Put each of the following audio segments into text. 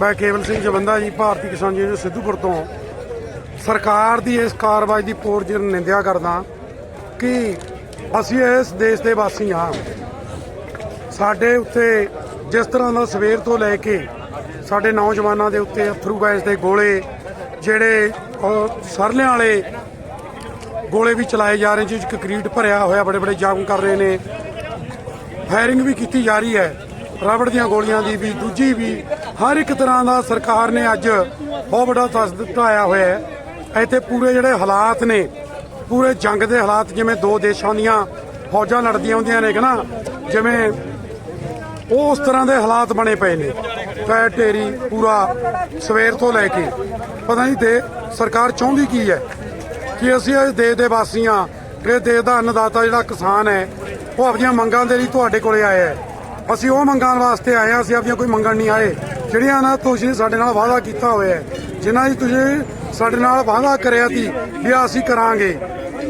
ਮੈਂ ਕੇਵਲ ਸਿੰਘ ਜਵੰਦਾ ਜੀ, ਭਾਰਤੀ ਕਿਸਾਨ ਯੂਨੀਅਨ ਸਿੱਧੂਪੁਰ ਤੋਂ। ਸਰਕਾਰ ਦੀ ਇਸ ਕਾਰਵਾਈ ਦੀ ਪੂਰਜਰ ਨਿੰਦਿਆ ਕਰਦਾ ਕਿ ਅਸੀਂ ਇਸ ਦੇਸ਼ ਦੇ ਵਾਸੀ ਹਾਂ। ਸਾਡੇ ਉੱਤੇ ਜਿਸ ਤਰ੍ਹਾਂ ਦਾ ਸਵੇਰ ਤੋਂ ਲੈ ਕੇ ਸਾਡੇ ਨੌਜਵਾਨਾਂ ਦੇ ਉੱਤੇ ਅਥਰੂ ਗੈਸ ਦੇ ਗੋਲੇ, ਜਿਹੜੇ ਸਰਲਿਆਂ ਵਾਲੇ ਗੋਲੇ ਵੀ ਚਲਾਏ ਜਾ ਰਹੇ ਜਿਸ ਕੰਕਰੀਟ ਭਰਿਆ ਹੋਇਆ, ਬੜੇ ਬੜੇ ਜਾਮ ਕਰ ਰਹੇ ਨੇ। ਫਾਇਰਿੰਗ ਵੀ ਕੀਤੀ ਜਾ ਰਹੀ ਹੈ। ਰਬੜ ਦੀਆਂ ਗੋਲੀਆਂ ਦੀ ਵੀ, ਦੂਜੀ ਵੀ ਹਰ ਇੱਕ ਤਰ੍ਹਾਂ ਦਾ ਸਰਕਾਰ ਨੇ ਅੱਜ ਬਹੁਤ ਵੱਡਾ ਦੱਸ ਦਿੱਤਾ ਆਇਆ ਹੋਇਆ ਹੈ। ਇੱਥੇ ਪੂਰੇ ਜਿਹੜੇ ਹਾਲਾਤ ਨੇ, ਪੂਰੇ ਜੰਗ ਦੇ ਹਾਲਾਤ ਜਿਵੇਂ ਦੋ ਦੇਸ਼ਾਂ ਦੀਆਂ ਫੌਜਾਂ ਲੜਦੀਆਂ ਹੁੰਦੀਆਂ ਨੇ ਨਾ, ਜਿਵੇਂ ਉਹ ਉਸ ਤਰ੍ਹਾਂ ਦੇ ਹਾਲਾਤ ਬਣੇ ਪਏ ਨੇ। ਫੈ ਢੇਰੀ ਪੂਰਾ ਸਵੇਰ ਤੋਂ ਲੈ ਕੇ, ਪਤਾ ਨਹੀਂ ਤੇ ਸਰਕਾਰ ਚਾਹੁੰਦੀ ਕੀ ਹੈ ਕਿ ਅਸੀਂ ਇਸ ਦੇਸ਼ ਦੇ ਵਾਸੀ ਹਾਂ ਕਿ ਦੇਸ਼ ਦਾ ਅੰਨਦਾਤਾ ਜਿਹੜਾ ਕਿਸਾਨ ਹੈ, ਉਹ ਆਪਣੀਆਂ ਮੰਗਾਂ ਦੇ ਲਈ ਤੁਹਾਡੇ ਕੋਲੇ ਆਇਆ ਹੈ। ਅਸੀਂ ਉਹ ਮੰਗਾਂ ਵਾਸਤੇ ਆਏ ਹਾਂ, ਅਸੀਂ ਆਪਣੀਆਂ ਕੋਈ ਮੰਗਣ ਨਹੀਂ ਆਏ। ਜਿਹੜੀਆਂ ਨਾ ਤੁਸੀਂ ਸਾਡੇ ਨਾਲ ਵਾਅਦਾ ਕੀਤਾ ਹੋਇਆ ਹੈ ਜਿਨ੍ਹਾਂ ਦੀ ਤੁਸੀਂ ਸਾਡੇ ਨਾਲ ਵਾਅਦਾ ਕਰਿਆ ਸੀ ਵੀ ਆਹ ਅਸੀਂ ਕਰਾਂਗੇ।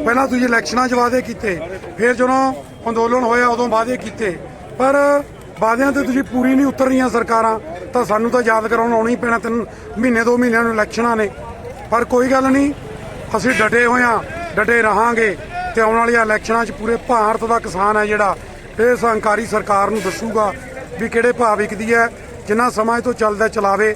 ਪਹਿਲਾਂ ਤੁਸੀਂ ਇਲੈਕਸ਼ਨਾਂ 'ਚ ਵਾਅਦੇ ਕੀਤੇ, ਫਿਰ ਜਦੋਂ ਅੰਦੋਲਨ ਹੋਇਆ ਉਦੋਂ ਵਾਅਦੇ ਕੀਤੇ। ਪਰ ਵਾਅਦਿਆਂ ਤੇ ਤੁਸੀਂ ਪੂਰੀ ਨਹੀਂ ਉਤਰ ਰਹੀਆਂ ਸਰਕਾਰਾਂ, ਤਾਂ ਸਾਨੂੰ ਤਾਂ ਯਾਦ ਕਰਾਉਣ ਆਉਣਾ ਹੀ ਪੈਣਾ, ਤਿੰਨ ਮਹੀਨੇ, ਦੋ ਮਹੀਨਿਆਂ ਨੂੰ ਇਲੈਕਸ਼ਨਾਂ ਨੇ। ਪਰ ਕੋਈ ਗੱਲ ਨਹੀਂ, ਅਸੀਂ ਡਟੇ ਹੋਏ ਹਾਂ, ਡਟੇ ਰਹਾਂਗੇ ਤੇ ਆਉਣ ਵਾਲੀਆਂ ਇਲੈਕਸ਼ਨਾਂ 'ਚ ਪੂਰੇ ਭਾਰਤ ਦਾ ਕਿਸਾਨ ਹੈ ਜਿਹੜਾ, ਇਹ ਸੰਕਾਰੀ ਸਰਕਾਰ ਨੂੰ ਦੱਸੂਗਾ ਵੀ ਕਿਹੜੇ ਭਾਅ ਵਿਕਦੀ ਹੈ ਜਿੰਨਾ ਸਮਾਂ ਤੋਂ ਚੱਲਦਾ ਚਲਾਵੇ,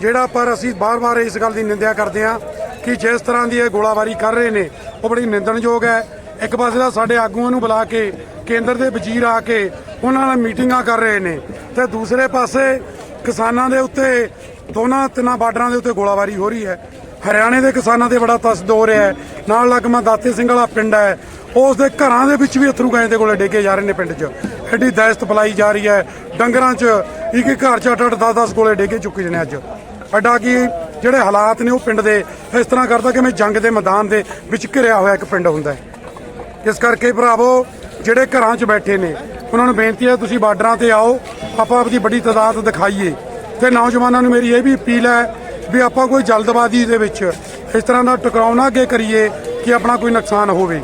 ਜਿਹੜਾ ਪਰ ਅਸੀਂ ਬਾਰ-ਬਾਰ ਇਸ ਗੱਲ ਦੀ ਨਿੰਦਿਆ ਕਰਦੇ ਹਾਂ ਕਿ ਜਿਸ ਤਰ੍ਹਾਂ ਦੀ ਇਹ ਗੋਲਾਬਾਰੀ ਕਰ ਰਹੇ ਨੇ, ਉਹ ਬੜੀ ਨਿੰਦਣਯੋਗ ਹੈ। ਇੱਕ ਪਾਸੇ ਦਾ ਸਾਡੇ ਆਗੂਆਂ ਨੂੰ ਬੁਲਾ ਕੇ, ਕੇਂਦਰ ਦੇ ਵਜ਼ੀਰ ਆ ਕੇ ਉਹਨਾਂ ਨਾਲ ਮੀਟਿੰਗਾਂ ਕਰ ਰਹੇ ਨੇ, ਤੇ ਦੂਸਰੇ ਪਾਸੇ ਕਿਸਾਨਾਂ ਦੇ ਉੱਤੇ, ਦੋਨਾਂ ਤਿੰਨਾਂ ਬਾਰਡਰਾਂ ਦੇ ਉੱਤੇ ਗੋਲਾਬਾਰੀ ਹੋ ਰਹੀ ਹੈ। ਹਰਿਆਣੇ ਦੇ ਕਿਸਾਨਾਂ ਤੇ ਬੜਾ ਤਸਦ ਹੋ ਰਿਹਾ ਹੈ। ਨਾਲ ਲੱਗਮਾ ਦਾਤੇ ਸਿੰਘ ਵਾਲਾ ਪਿੰਡ ਹੈ। ਉਸ ਦੇ ਘਰਾਂ ਦੇ ਵਿੱਚ ਵੀ ਅਥਰੂ ਗਾਏ ਦੇ ਕੋਲੇ ਡੇਗੇ ਜਾ ਰਹੇ ਨੇ ਪਿੰਡ 'ਚ। ਐਡੀ ਦਹਿਸ਼ਤ ਫਲਾਈ ਜਾ ਰਹੀ ਹੈ। ਡੰਗਰਾਂ 'ਚ ਇੱਕ ਇੱਕ ਘਰ 'ਚ ਅੱਠ ਅੱਠ 10 10 ਗੋਲੇ ਡੇਗੇ ਚੁੱਕੇ ਨੇ ਅੱਜ। ਅੱਡਾ ਕੀ ਜਿਹੜੇ ਹਾਲਾਤ ਨੇ ਉਹ ਪਿੰਡ ਦੇ, ਇਸ ਤਰ੍ਹਾਂ ਕਰਦਾ ਕਿ ਮੈਂ ਜੰਗ ਦੇ ਮੈਦਾਨ ਦੇ ਵਿੱਚ ਘਿਰਿਆ ਹੋਇਆ ਇੱਕ ਪਿੰਡ ਹੁੰਦਾ ਹੈ। ਇਸ ਕਰਕੇ ਭਰਾਵੋ, ਜਿਹੜੇ ਘਰਾਂ 'ਚ ਬੈਠੇ ਨੇ, ਉਹਨਾਂ ਨੂੰ ਬੇਨਤੀ ਹੈ ਤੁਸੀਂ ਬਾਰਡਰਾਂ ਤੇ ਆਓ, ਆਪਾਂ ਆਪਣੀ ਵੱਡੀ ਤਾਦਾਦ ਦਿਖਾਈਏ। ਤੇ ਨੌਜਵਾਨਾਂ ਨੂੰ ਮੇਰੀ ਇਹ ਵੀ ਅਪੀਲ ਹੈ ਵੀ ਆਪਾਂ ਕੋਈ ਜਲਦਬਾਜ਼ੀ ਦੇ ਵਿੱਚ ਇਸ ਤਰ੍ਹਾਂ ਦਾ ਟਕਰਾਅ ਨਾ ਅੱਗੇ ਕਰੀਏ ਕਿ ਆਪਣਾ ਕੋਈ ਨੁਕਸਾਨ ਹੋਵੇ।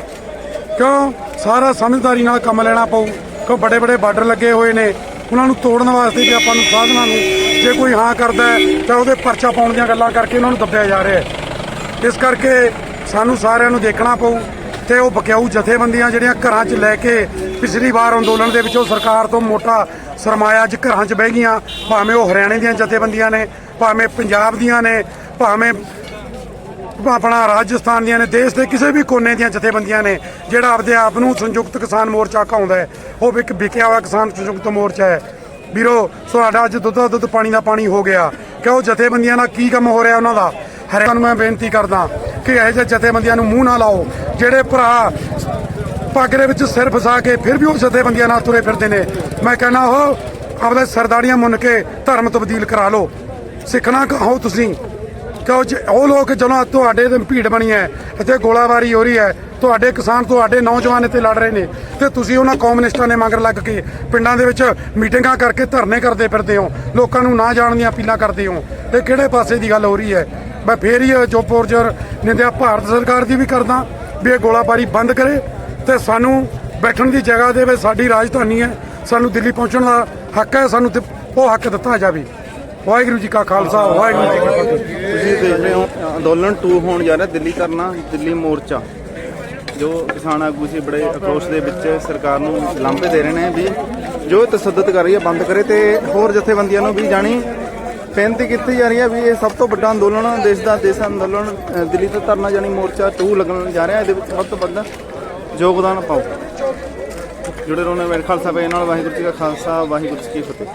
ਕਿਉਂ? ਸਾਰਾ ਸਮਝਦਾਰੀ ਨਾਲ ਕੰਮ ਲੈਣਾ ਪਊ। ਕਿਉਂ? ਬੜੇ ਬੜੇ ਬਾਰਡਰ ਲੱਗੇ ਹੋਏ ਨੇ। ਉਹਨਾਂ ਨੂੰ ਤੋੜਨ ਵਾਸਤੇ ਵੀ ਆਪਾਂ ਨੂੰ ਸਾਧਨਾਂ ਨੂੰ ਜੇ ਕੋਈ ਹਾਂ ਕਰਦਾ ਤਾਂ ਉਹਦੇ ਪਰਚਾ ਪਾਉਣ ਦੀਆਂ ਗੱਲਾਂ ਕਰਕੇ ਉਹਨਾਂ ਨੂੰ ਦੱਬਿਆ ਜਾ ਰਿਹਾ ਹੈ। ਇਸ ਕਰਕੇ ਸਾਨੂੰ ਸਾਰਿਆਂ ਨੂੰ ਦੇਖਣਾ ਪਊ ਤੇ ਉਹ ਬਕਿਆਊ ਜਥੇਬੰਦੀਆਂ ਜਿਹੜੀਆਂ ਘਰਾਂ 'ਚ ਲੈ ਕੇ ਪਿਛਲੀ ਵਾਰ ਅੰਦੋਲਨ ਦੇ ਵਿੱਚ ਉਹ ਸਰਕਾਰ ਤੋਂ ਮੋਟਾ ਸਰਮਾਇਆ ਅੱਜ ਘਰਾਂ 'ਚ ਬਹਿ ਗਈਆਂ। ਭਾਵੇਂ ਉਹ ਹਰਿਆਣੇ ਦੀਆਂ ਜਥੇਬੰਦੀਆਂ ਨੇ, ਭਾਵੇਂ ਪੰਜਾਬ ਦੀਆਂ ਨੇ, ਭਾਵੇਂ ਆਪਣਾ ਰਾਜਸਥਾਨ ਦੀਆਂ ਨੇ, ਦੇਸ਼ ਦੇ ਕਿਸੇ ਵੀ ਕੋਨੇ ਦੀਆਂ ਜਥੇਬੰਦੀਆਂ ਨੇ, ਜਿਹੜਾ ਆਪਦੇ ਆਪ ਨੂੰ ਸੰਯੁਕਤ ਕਿਸਾਨ ਮੋਰਚਾ ਕਹਾਉਂਦਾ ਹੈ, ਉਹ ਇੱਕ ਵਿਕਿਆ ਹੋਇਆ ਕਿਸਾਨ ਸੰਯੁਕਤ ਮੋਰਚਾ ਹੈ। ਵੀਰੋ, ਤੁਹਾਡਾ ਅੱਜ ਦੁੱਧ ਦਾ ਦੁੱਧ ਪਾਣੀ ਦਾ ਪਾਣੀ ਹੋ ਗਿਆ। ਕਿ ਉਹ ਜਥੇਬੰਦੀਆਂ ਨਾਲ ਕੀ ਕੰਮ ਹੋ ਰਿਹਾ ਉਹਨਾਂ ਦਾ? ਹਰੇਕ ਨੂੰ ਮੈਂ ਬੇਨਤੀ ਕਰਦਾ ਕਿ ਇਹੋ ਜਿਹੇ ਜਥੇਬੰਦੀਆਂ ਨੂੰ ਮੂੰਹ ਨਾ ਲਾਓ, ਜਿਹੜੇ ਭਰਾ ਪੱਗ ਦੇ ਵਿੱਚ ਸਿਰ ਫਸਾ ਕੇ ਫਿਰ ਵੀ ਉਹ ਜਥੇਬੰਦੀਆਂ ਨਾਲ ਤੁਰੇ ਫਿਰਦੇ ਨੇ। ਮੈਂ ਕਹਿੰਦਾ ਉਹ ਆਪਦੇ ਸਰਦਾਰੀਆਂ ਮੁੰਨ ਕੇ ਧਰਮ ਤਬਦੀਲ ਕਰਾ ਲਓ। ਸਿੱਖਣਾ ਕਹੋ ਤੁਸੀਂ। ਕਿਉਂ ਜੇ ਉਹ ਲੋਕ ਜਦੋਂ ਤੁਹਾਡੇ ਤੇ ਭੀੜ ਬਣੀ ਹੈ, ਇੱਥੇ ਗੋਲਾਬਾਰੀ ਹੋ ਰਹੀ ਹੈ, ਤੁਹਾਡੇ ਕਿਸਾਨ, ਤੁਹਾਡੇ ਨੌਜਵਾਨ ਇੱਥੇ ਲੜ ਰਹੇ ਨੇ, ਤੇ ਤੁਸੀਂ ਉਹਨਾਂ ਕਮਿਊਨਿਸਟਾਂ ਨੇ ਮਗਰ ਲੱਗ ਕੇ ਪਿੰਡਾਂ ਦੇ ਵਿੱਚ ਮੀਟਿੰਗਾਂ ਕਰਕੇ ਧਰਨੇ ਕਰਦੇ ਫਿਰਦੇ ਹੋ, ਲੋਕਾਂ ਨੂੰ ਨਾ ਜਾਣ ਦੀਆਂ ਅਪੀਲਾਂ ਕਰਦੇ ਹੋ ਇਹ ਕਿਹੜੇ ਪਾਸੇ ਦੀ ਗੱਲ ਹੋ ਰਹੀ ਹੈ? ਮੈਂ ਫੇਰ ਹੀ ਜੋ ਪੋਰਜਰ ਨਿੰਦਿਆ, ਭਾਰਤ ਸਰਕਾਰ ਦੀ ਵੀ ਕਰਦਾ ਵੀ ਇਹ ਗੋਲਾਬਾਰੀ ਬੰਦ ਕਰੇ, ਤੇ ਸਾਨੂੰ ਬੈਠਣ ਦੀ ਜਗ੍ਹਾ ਦੇਵੇ, ਸਾਡੀ ਰਾਜਧਾਨੀ ਹੈ, ਸਾਨੂੰ ਦਿੱਲੀ ਪਹੁੰਚਣ ਦਾ ਹੱਕ ਹੈ, ਸਾਨੂੰ ਤੇ ਉਹ ਹੱਕ ਦਿੱਤਾ ਜਾਵੇ। ਵਾਹਿਗੁਰੂ ਜੀ ਕਾ ਖਾਲਸਾ, ਵਾਹਿਗੁਰੂ ਜੀ ਕੀ ਫਤਿਹ। ਅੰਦੋਲਨ 2 ਹੋਣ ਜਾ ਰਿਹਾ, ਦਿੱਲੀ ਕਰਨਾ ਦਿੱਲੀ ਮੋਰਚਾ। ਜੋ ਕਿਸਾਨ ਆਗੂ ਸੀ, ਬੜੇ ਅਕਰੋਸ਼ ਦੇ ਵਿੱਚ ਸਰਕਾਰ ਨੂੰ ਲਾਂਭੇ ਦੇ ਰਹੇ ਨੇ ਵੀ ਜੋ ਤਸੱਦਦ ਕਰ ਰਹੀ ਹੈ, ਬੰਦ ਕਰੇ ਤੇ ਹੋਰ ਜਥੇਬੰਦੀਆਂ ਨੂੰ ਵੀ ਜਾਣੀ ਬੇਨਤੀ ਕੀਤੀ ਜਾ ਰਹੀ ਹੈ ਵੀ ਇਹ ਸਭ ਤੋਂ ਵੱਡਾ ਅੰਦੋਲਨ ਦੇਸ਼ ਦਾ ਦੇਸ਼ ਅੰਦੋਲਨ ਦਿੱਲੀ ਤੋਂ ਧਰਨਾ ਜਾਨੀ ਮੋਰਚਾ 2 ਲੱਗਣ ਜਾ ਰਿਹਾ, ਇਹਦੇ ਵਿੱਚ ਸਭ ਤੋਂ ਵੱਡਾ ਯੋਗਦਾਨ ਪਾਓ। ਜੁੜੇ ਰਹੋ ਨੇ ਮੇਰੇ ਖਾਲਸਾ ਪੇ ਨਾਲ ਵਾਹਿਗੁਰੂ ਜੀ ਕਾ ਖਾਲਸਾ, ਵਾਹਿਗੁਰੂ ਜੀ ਕੀ ਫਤਿਹ।